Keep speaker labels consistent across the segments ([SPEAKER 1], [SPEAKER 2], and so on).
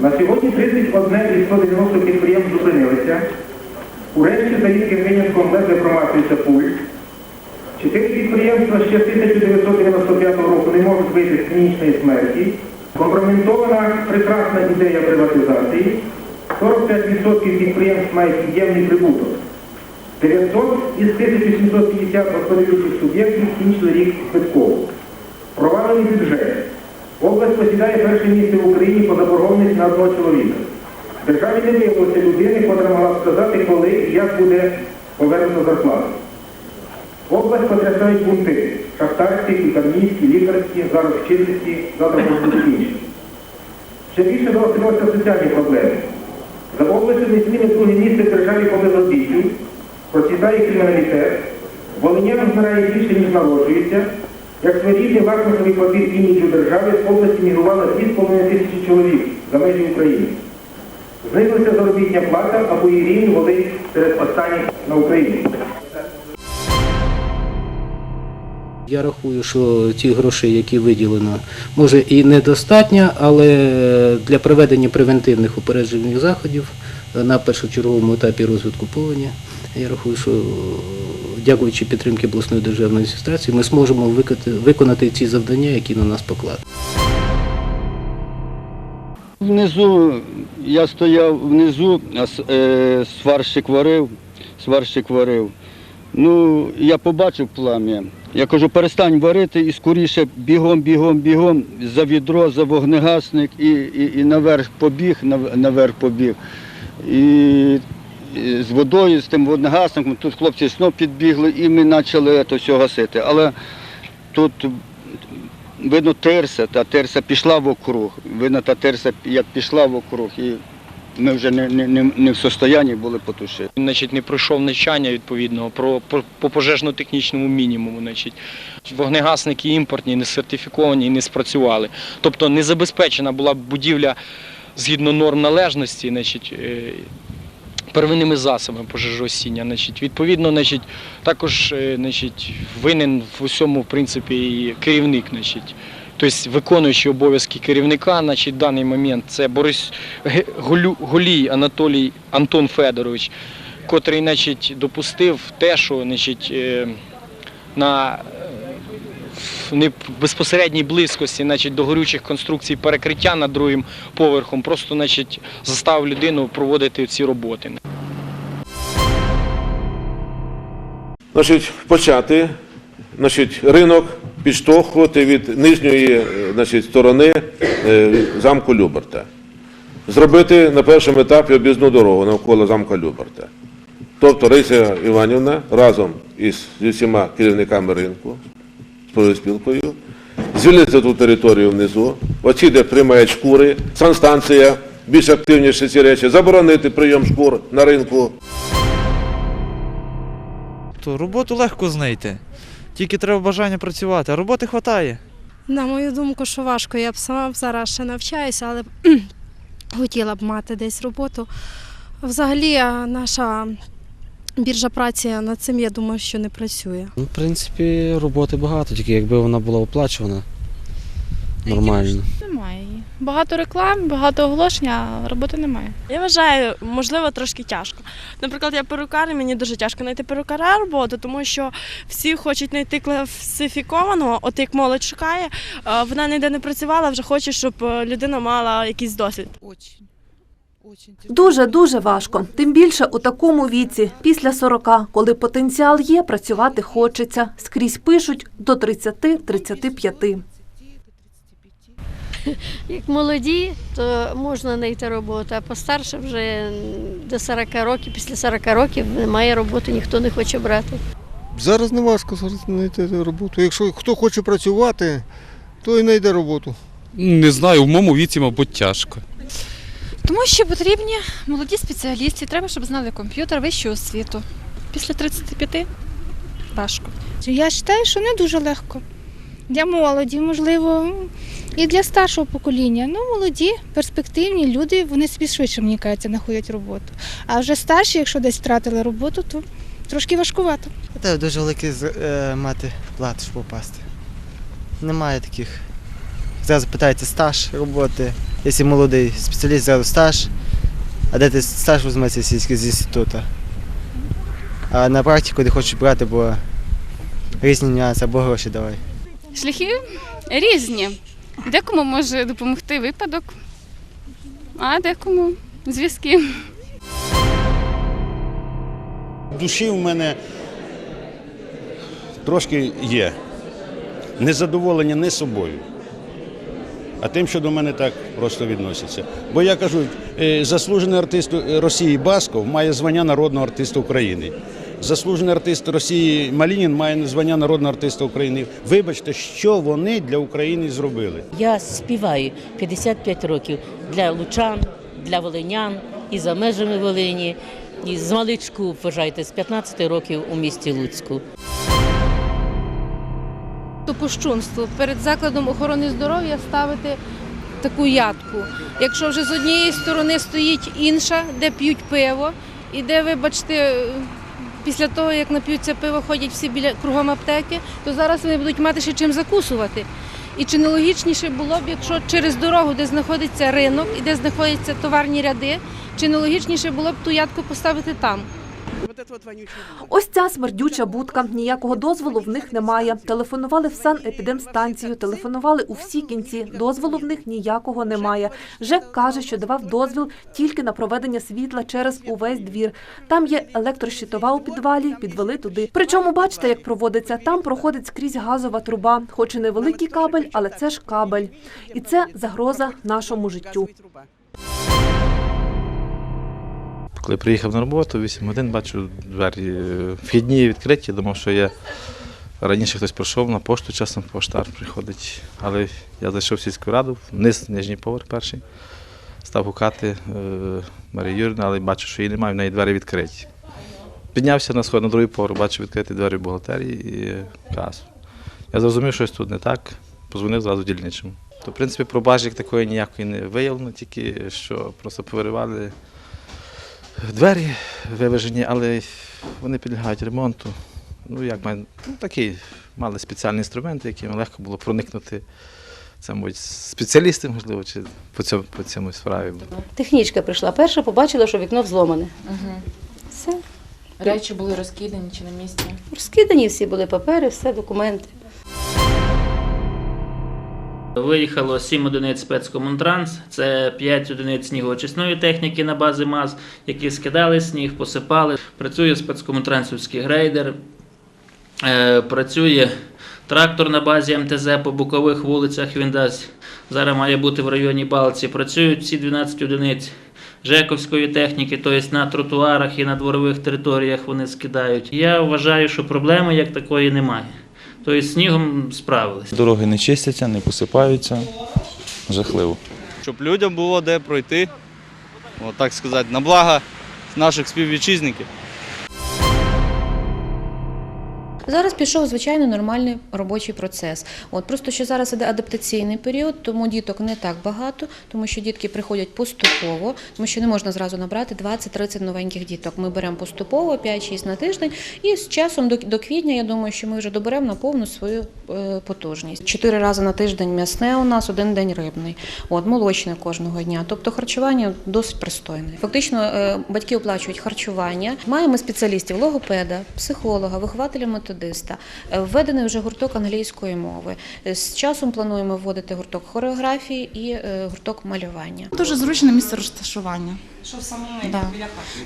[SPEAKER 1] На сьогодні 31 із 190 підприємств зупинилися. У решті за рідким винятком ледве промахується пульс. Чотири підприємства ще з 1995 року не можуть вийти з клінічної смерті. Компрометована прекрасна ідея приватизації. 45% підприємств мають підємний прибуток. 900 із 1750 господарюючих суб'єктів кінчили рік збитково. Провалений бюджет. Область посідає перше місце в Україні по заборгованості на одного чоловіка. Державі не виявилося людини, котра могла сказати, коли і як буде повернута зарплата. Область потрясають бунти. Шахтарські, лікарнійські, лікарські, зараз вчительські, завтра бути інші. Ще більше загострилися соціальні проблеми. За областю не зміни друге місце в державі по безробіттю, процвітає криміналітет, волинян змирає більше, ніж народжується, як своєрідний лакмусовий папір іміджу держави з області мігрувало 2,5 тисячі чоловік за межі України. Знизилася заробітня плата або її рівень води серед останніх на Україні.
[SPEAKER 2] Я рахую, що ті гроші, які виділено, може і недостатньо, але для проведення превентивних упереджених заходів на першочерговому етапі розвитку повені, я рахую, що дякуючи підтримки обласної державної адміністрації, ми зможемо виконати, ці завдання, які на нас покладені.
[SPEAKER 3] Внизу я стояв внизу, а е, сварщик варив, сварщик варив. Ну, я побачив плам'я. Я кажу, перестань варити і скоріше бігом, бігом, бігом за відро, за вогнегасник і, і, і наверх побіг, наверх побіг. І з водою, з тим вогнегасником, тут хлопці знов підбігли і ми почали це все гасити. Але тут видно терса, та терса пішла вокруг. Видно, та терса як пішла вокруг, і ми вже не, не, не, в состоянні були потушити.
[SPEAKER 4] Значить, не пройшов навчання відповідного про, про по пожежно-технічному мінімуму. Значить. Вогнегасники імпортні, не сертифіковані і не спрацювали. Тобто не забезпечена була будівля згідно норм належності, значить, е, первинними засобами пожежогасіння. Значить, відповідно, значить, також е, значить, винен в усьому в принципі і керівник. Значить. Тобто виконуючий обов'язки керівника, значить, в даний момент це Борис Голій Анатолій Антон Федорович, котрий значить, допустив те, що значить, е, на в безпосередній близькості значить, до горючих конструкцій перекриття над другим поверхом, просто значить, заставив людину проводити ці роботи.
[SPEAKER 5] Значить, почати значить, ринок підштовхувати від нижньої е, значить, сторони е, замку Люберта. Зробити на першому етапі об'їзну дорогу навколо замка Люберта. Тобто Рися Іванівна разом із зі всіма керівниками ринку, з профспілкою, звільнити ту територію внизу, оці, де приймають шкури, санстанція, більш активніше ці речі, заборонити прийом шкур на ринку.
[SPEAKER 6] То роботу легко знайти. Тільки треба бажання працювати, а роботи вистачає.
[SPEAKER 7] На мою думку, що важко. Я б сама зараз ще навчаюся, але б хотіла б мати десь роботу. Взагалі, наша біржа праці над цим, я думаю, що не працює.
[SPEAKER 8] Ну, в принципі, роботи багато, тільки якби вона була оплачувана нормально.
[SPEAKER 9] Немає її. Багато реклам, багато оголошень, а роботи немає.
[SPEAKER 10] Я вважаю, можливо, трошки тяжко. Наприклад, я перукар, і мені дуже тяжко знайти перукаря роботу, тому що всі хочуть знайти класифікованого, от як молодь шукає, вона ніде не працювала, вже хоче, щоб е, людина мала якийсь досвід.
[SPEAKER 11] Дуже дуже важко. Тим більше у такому віці, після 40, коли потенціал є, працювати хочеться. Скрізь пишуть до 30-35.
[SPEAKER 12] Як молоді, то можна знайти роботу, а постарше вже до 40 років, після 40 років немає роботи, ніхто не хоче брати.
[SPEAKER 13] Зараз не важко зараз знайти роботу. Якщо хто хоче працювати, то і знайде роботу.
[SPEAKER 14] Не знаю, в моєму віці, мабуть, тяжко.
[SPEAKER 9] Тому що потрібні молоді спеціалісти, треба, щоб знали комп'ютер, вищу освіту. Після 35 важко.
[SPEAKER 15] Я вважаю, що не дуже легко. Для молоді, можливо, і для старшого покоління. Ну, молоді, перспективні люди, вони собі швидше, мені кажеться, знаходять роботу. А вже старші, якщо десь втратили роботу, то трошки важкувато.
[SPEAKER 6] Треба дуже великий мати плат, щоб попасти. Немає таких. Зараз питаєте стаж роботи,
[SPEAKER 16] якщо молодий спеціаліст зразу стаж, а де ти стаж візьметься з інституту. А на практику не хочуть брати, бо різні нюанси або гроші давай.
[SPEAKER 9] Шляхи різні. Декому може допомогти випадок, а декому зв'язки.
[SPEAKER 17] Душі в мене трошки є. Незадоволення не собою, а тим, що до мене так просто відносяться. Бо я кажу, е, заслужений артист Росії Басков має звання народного артиста України. Заслужений артист Росії Малінін має звання народного артиста України. Вибачте, що вони для України зробили.
[SPEAKER 18] Я співаю 55 років для лучан, для волинян і за межами Волині. І з маличку, вважайте, з 15 років у місті Луцьку.
[SPEAKER 19] То кощунство перед закладом охорони здоров'я ставити таку ядку. Якщо вже з однієї сторони стоїть інша, де п'ють пиво, і де, вибачте, після того, як нап'ються пиво, ходять всі біля кругом аптеки, то зараз вони будуть мати ще чим закусувати. І чи не логічніше було б, якщо через дорогу, де знаходиться ринок і де знаходяться товарні ряди, чи не логічніше було б ту ядку поставити там?
[SPEAKER 11] Ось ця смердюча будка. Ніякого дозволу в них немає. Телефонували в санепідемстанцію, телефонували у всі кінці. Дозволу в них ніякого немає. ЖЕК каже, що давав дозвіл тільки на проведення світла через увесь двір. Там є електрощитова у підвалі, підвели туди. Причому бачите, як проводиться. Там проходить скрізь газова труба, хоч і невеликий кабель, але це ж кабель. І це загроза нашому життю.
[SPEAKER 20] Коли приїхав на роботу, 8 годин бачу двері е, вхідні відкриті, думав, що я раніше хтось пройшов на пошту, часом поштар приходить. Але я зайшов в сільську раду, вниз, нижній поверх перший, став гукати е, Марію Юрівну, але бачу, що її немає, в неї двері відкриті. Піднявся на сход на другий поверх, бачу відкриті двері в бухгалтерії і е, касу. Я зрозумів, що щось тут не так, позвонив зразу дільничому. То, в принципі, пробажі як такої ніякої не виявлено, тільки що просто повиривали двері виважені, але вони підлягають ремонту. Ну, як має, ну, такі мали спеціальні інструменти, якими легко було проникнути. Це, мабуть, спеціалісти, можливо, чи по цьому, по цьому справі.
[SPEAKER 18] Технічка прийшла перша, побачила, що вікно взломане. Все.
[SPEAKER 21] Речі були розкидані чи на місці?
[SPEAKER 18] Розкидані всі були папери, все, документи.
[SPEAKER 22] Виїхало 7 одиниць спецкомунтранс, це 5 одиниць снігоочисної техніки на базі МАЗ, які скидали сніг, посипали. Працює спецкомунтрансівський грейдер, е, працює трактор на базі МТЗ по бокових вулицях. Він дасть зараз має бути в районі Балці. Працюють всі 12 одиниць. Жековської техніки, тобто на тротуарах і на дворових територіях вони скидають. Я вважаю, що проблеми як такої немає. Тобто снігом справились.
[SPEAKER 23] Дороги не чистяться, не посипаються. Жахливо.
[SPEAKER 24] щоб людям було де пройти, от так сказати, на благо наших співвітчизників.
[SPEAKER 25] Зараз пішов звичайно нормальний робочий процес. От просто що зараз іде адаптаційний період, тому діток не так багато, тому що дітки приходять поступово, тому що не можна зразу набрати 20-30 новеньких діток. Ми беремо поступово 5-6 на тиждень, і з часом до, до квітня я думаю, що ми вже доберемо на повну свою е, потужність. Чотири рази на тиждень м'ясне у нас, один день рибний, от молочне кожного дня. Тобто харчування досить пристойне. Фактично е, батьки оплачують харчування. Маємо спеціалістів логопеда, психолога, вихователя методиста. Е, Введений вже гурток англійської мови. Е, З часом плануємо вводити гурток хореографії і е, гурток малювання.
[SPEAKER 26] Дуже зручне місце розташування.
[SPEAKER 21] Що саме
[SPEAKER 26] Да.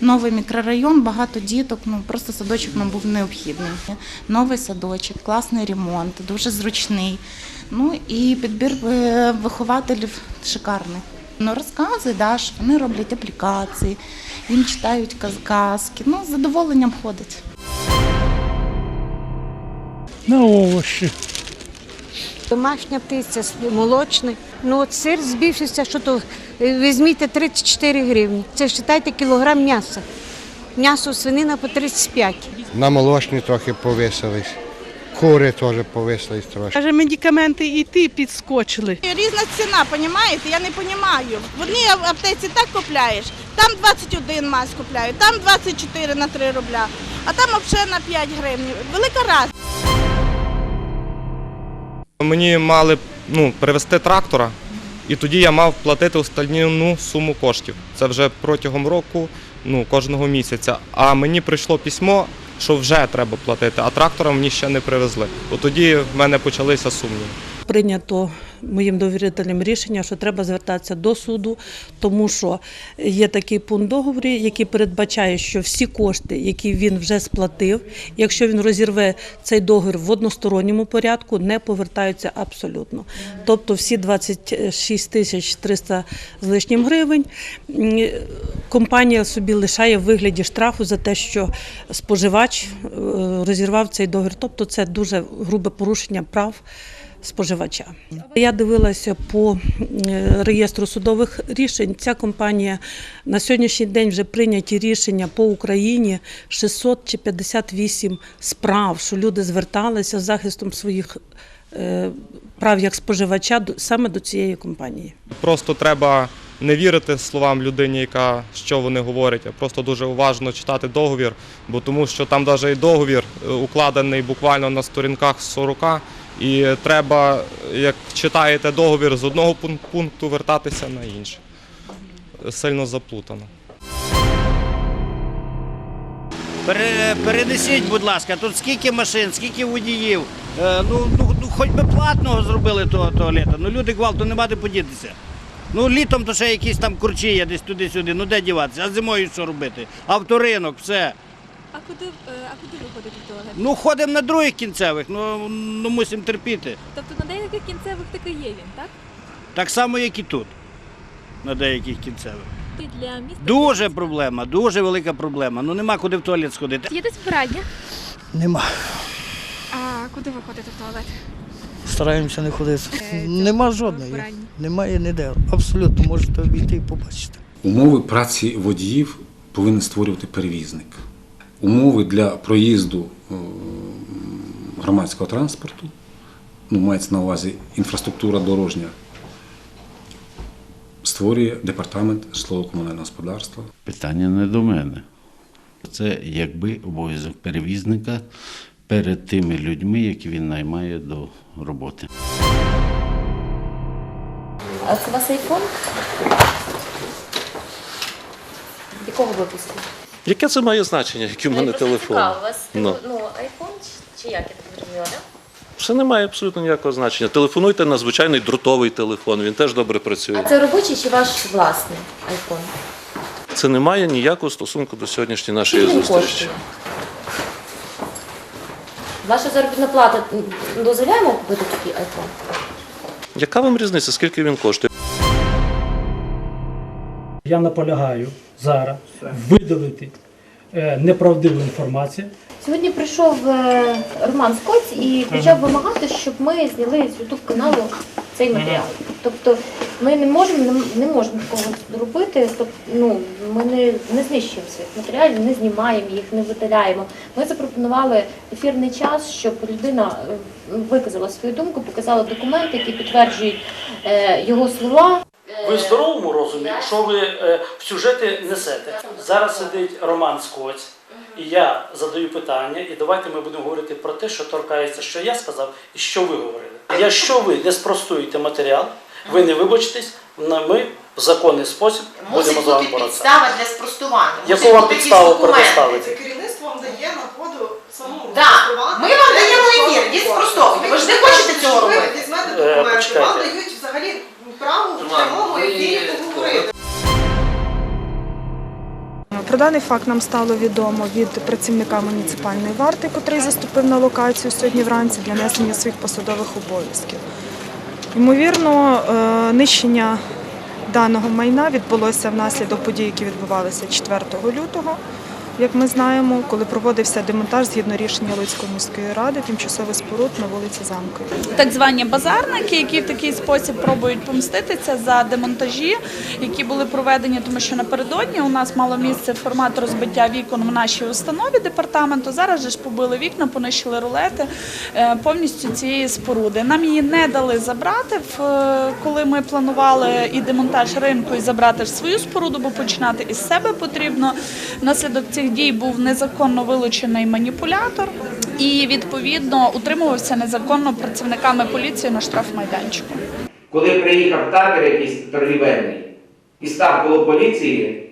[SPEAKER 26] Новий мікрорайон, багато діток, ну просто садочок нам був необхідний. Новий садочок, класний ремонт, дуже зручний. Ну і підбір вихователів шикарний. Ну, розкази, да, що вони роблять аплікації, їм читають каз- казки. Ну, з задоволенням ходять.
[SPEAKER 27] На овощі.
[SPEAKER 28] Домашня птиця, молочний. Ну от сир збільшився, що то е, візьміть 34 гривні. Це вважайте кілограм м'яса. М'ясо свинина по 35.
[SPEAKER 13] На молочні трохи повисились. Кури теж повисились трошки.
[SPEAKER 29] Каже, медикаменти і ті підскочили.
[SPEAKER 30] Різна ціна, понімаєте? Я не розумію. В одній аптеці так купляєш, там 21 мазь купляю, там 24 на 3 рубля, а там взагалі на 5 гривень. Велика разниця.
[SPEAKER 31] Мені мали ну, привезти трактора
[SPEAKER 32] і тоді я мав платити остальну суму коштів. Це вже протягом року, ну кожного місяця. А мені прийшло письмо, що вже треба платити, а трактора мені ще не привезли. От тоді в мене почалися сумніви.
[SPEAKER 33] Прийнято моїм довірителям рішення, що треба звертатися до суду, тому що є такий пункт договорі, який передбачає, що всі кошти, які він вже сплатив, якщо він розірве цей договір в односторонньому порядку, не повертаються абсолютно. Тобто всі 26 тисяч 300 з лишнім гривень компанія собі лишає в вигляді штрафу за те, що споживач е, розірвав цей договір. Тобто це дуже грубе порушення прав споживача. Я дивилася по реєстру судових рішень. Ця компанія на сьогоднішній день вже прийняті рішення по Україні 600 чи 58 справ, що люди зверталися з захистом своїх е, прав як споживача саме до цієї компанії.
[SPEAKER 32] Просто треба не вірити словам людині, яка що вони говорять, а просто дуже уважно читати договір, бо тому що там навіть і договір е, укладений буквально на сторінках 40, і треба, як читаєте договір з одного пункту, вертатися на інший. Сильно заплутано.
[SPEAKER 34] Перенесіть, будь ласка, тут скільки машин, скільки водіїв. Е, ну, ну, ну, хоч би платного зробили того туалета. Ну люди гвалту нема де подітися. Ну літом то ще якісь там курчі є десь туди-сюди, ну де діватися, а зимою що робити? Авторинок, все.
[SPEAKER 15] А куди, а куди ви ходите в туалет?
[SPEAKER 34] Ну ходимо на других кінцевих, ну, ну мусимо терпіти.
[SPEAKER 15] Тобто на деяких кінцевих таки є він, так?
[SPEAKER 34] Так само, як і тут, на деяких кінцевих.
[SPEAKER 15] І для міста
[SPEAKER 34] Дуже проблема, дуже велика проблема. Ну нема куди в туалет сходити.
[SPEAKER 15] є десь вбирання.
[SPEAKER 7] Нема.
[SPEAKER 15] А куди ви ходите в туалет?
[SPEAKER 7] Стараємося не ходити.
[SPEAKER 15] Е,
[SPEAKER 7] Нема жодної. Немає ніде. Абсолютно можете обійти і побачити.
[SPEAKER 35] Умови праці водіїв повинен створювати перевізник. Умови для проїзду е, громадського транспорту, ну, мається на увазі інфраструктура дорожня, створює департамент житлово-комунального господарства.
[SPEAKER 36] Питання не до мене. Це якби обов'язок перевізника перед тими людьми, які він наймає до роботи.
[SPEAKER 12] А це у вас айфон? Якого випуску?
[SPEAKER 37] Яке це має значення, який в мене телефон?
[SPEAKER 12] Цікаво, у вас
[SPEAKER 37] Ну.
[SPEAKER 12] ну, айфон чи, як я так зрозуміла, так?
[SPEAKER 37] Це не має абсолютно ніякого значення. Телефонуйте на звичайний дротовий телефон, він теж добре працює.
[SPEAKER 12] А це робочий чи ваш власний айфон?
[SPEAKER 37] Це не має ніякого стосунку до сьогоднішньої нашої
[SPEAKER 12] Скільки він
[SPEAKER 37] зустрічі.
[SPEAKER 12] коштує? Ваша заробітна плата м, дозволяє вам купити такий айфон?
[SPEAKER 37] Яка вам різниця, скільки він коштує?
[SPEAKER 38] Я наполягаю зараз видалити е, неправдиву інформацію.
[SPEAKER 12] Сьогодні прийшов е, Роман Скотць і почав вимагати, щоб ми зняли з Ютуб каналу цей матеріал. Тобто ми не можемо не, можемо такого робити. Тобто, ну ми не, не знищуємо своїх матеріалів, не знімаємо їх, не видаляємо. Ми запропонували ефірний час, щоб людина е, виказала свою думку, показала документи, які підтверджують е, його слова.
[SPEAKER 39] Ви в здоровому розумі, що ви е, в сюжети несете. Зараз сидить Роман Скоць, і я задаю питання, і давайте ми будемо говорити про те, що торкається, що я сказав і що ви говорили. Якщо ви не спростуєте матеріал, ви не вибачтесь, на- ми в законний спосіб будемо з вами боротися.
[SPEAKER 13] для спростування.
[SPEAKER 39] Яку вам підставу предоставити?
[SPEAKER 13] Керівництво вам дає нагоду самому спростувати. Ми вам даємо ефір, йдіть спростовуйте. Ви ж не хочете цього робити. Ви візьмете
[SPEAKER 39] Е,
[SPEAKER 13] документи,
[SPEAKER 39] почекайте.
[SPEAKER 13] вам дають взагалі право в прямому ефірі поговорити.
[SPEAKER 1] Про даний факт нам стало відомо від працівника муніципальної варти, котрий заступив на локацію сьогодні вранці для несення своїх посадових обов'язків. Ймовірно, е, нищення даного майна відбулося внаслідок подій, які відбувалися 4 лютого. Як ми знаємо, коли проводився демонтаж згідно рішення Луцької міської ради тимчасових споруд на вулиці Замковій.
[SPEAKER 40] так звані базарники, які в такий спосіб пробують помститися за демонтажі, які були проведені, тому що напередодні у нас мало місце формат розбиття вікон в нашій установі департаменту. Зараз ж побили вікна, понищили рулети е, повністю цієї споруди. Нам її не дали забрати, е, коли ми планували і демонтаж ринку, і забрати свою споруду, бо починати із себе потрібно. Внаслідок цих дій був незаконно вилучений маніпулятор і відповідно утримувався незаконно працівниками поліції на штрафмайданчику.
[SPEAKER 41] коли приїхав табір якийсь торгівельний і став коло поліції,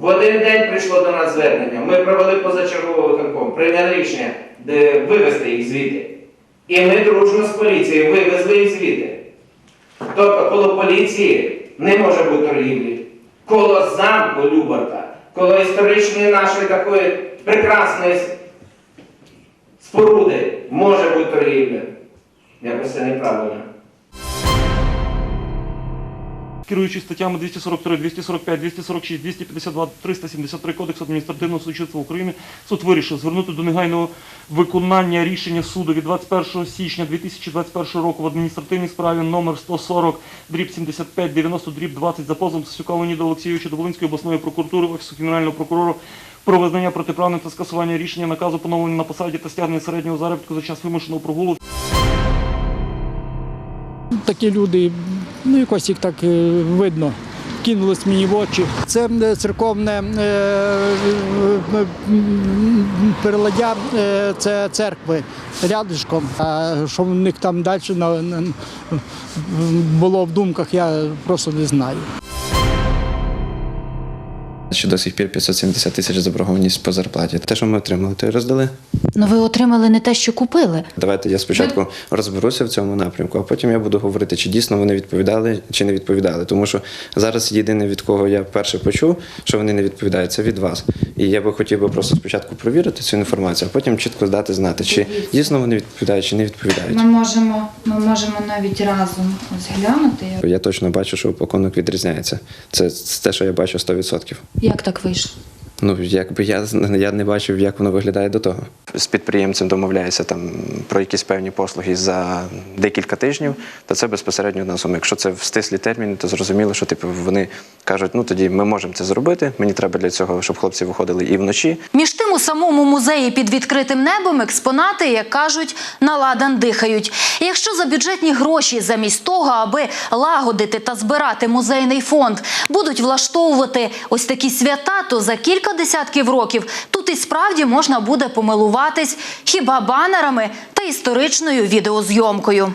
[SPEAKER 41] в один день прийшло до нас звернення. Ми провели позачерговий виконком, прийняли рішення, де вивезти їх звідти. І ми дружно з поліцією вивезли їх звідти. Тобто коло поліції не може бути торгівлі. Коло замку Любарта, коло історичної нашої такої прекрасної споруди може бути торгівля. Якось це неправильно.
[SPEAKER 40] Керуючись статтями 243, 245, 246, 252, 373 Кодексу адміністративного судочинства України, суд вирішив звернути до негайного виконання рішення суду від 21 січня 2021 року в адміністративній справі номер 140 дріб 75 90 дріб 20 за позовом Сосюка Леоніда Олексійовича до Волинської обласної прокуратури Офісу Генерального прокурора про визнання протиправним та скасування рішення наказу поновлення на посаді та стягнення середнього заробітку за час вимушеного прогулу
[SPEAKER 33] Такі люди, ну якось їх так е, видно, Кинулось мені в очі. Це е, церковне е, переладдя це церкви рядишком. А що в них там далі було в думках, я просто не знаю.
[SPEAKER 42] Що до сих пір 570 тисяч заборгованість по зарплаті. Те, що ми отримали, то й роздали.
[SPEAKER 43] Ну ви отримали не те, що купили.
[SPEAKER 42] Давайте я спочатку розберуся в цьому напрямку, а потім я буду говорити, чи дійсно вони відповідали, чи не відповідали. Тому що зараз єдине, від кого я вперше почув, що вони не відповідають, це від вас. І я би хотів би просто спочатку провірити цю інформацію, а потім чітко здати знати, чи дійсно вони відповідають, чи не відповідають.
[SPEAKER 44] Ми можемо, ми можемо навіть разом ось глянути.
[SPEAKER 42] Я точно бачу, що упакунок відрізняється. Це, це те, що я бачу 100%.
[SPEAKER 44] Як так вийшло?
[SPEAKER 42] Ну, якби я, я не бачив, як воно виглядає до того. З підприємцем домовляюся там про якісь певні послуги за декілька тижнів, то це безпосередньо одна сума. Якщо це в стислі терміни, то зрозуміло, що типу вони кажуть, ну тоді ми можемо це зробити. Мені треба для цього, щоб хлопці виходили і вночі,
[SPEAKER 45] Між тим у самому музеї під відкритим небом експонати, як кажуть, на ладан дихають. І якщо за бюджетні гроші замість того, аби лагодити та збирати музейний фонд, будуть влаштовувати ось такі свята, то за кілька десятків років тут і справді можна буде помилуватись хіба банерами та історичною відеозйомкою.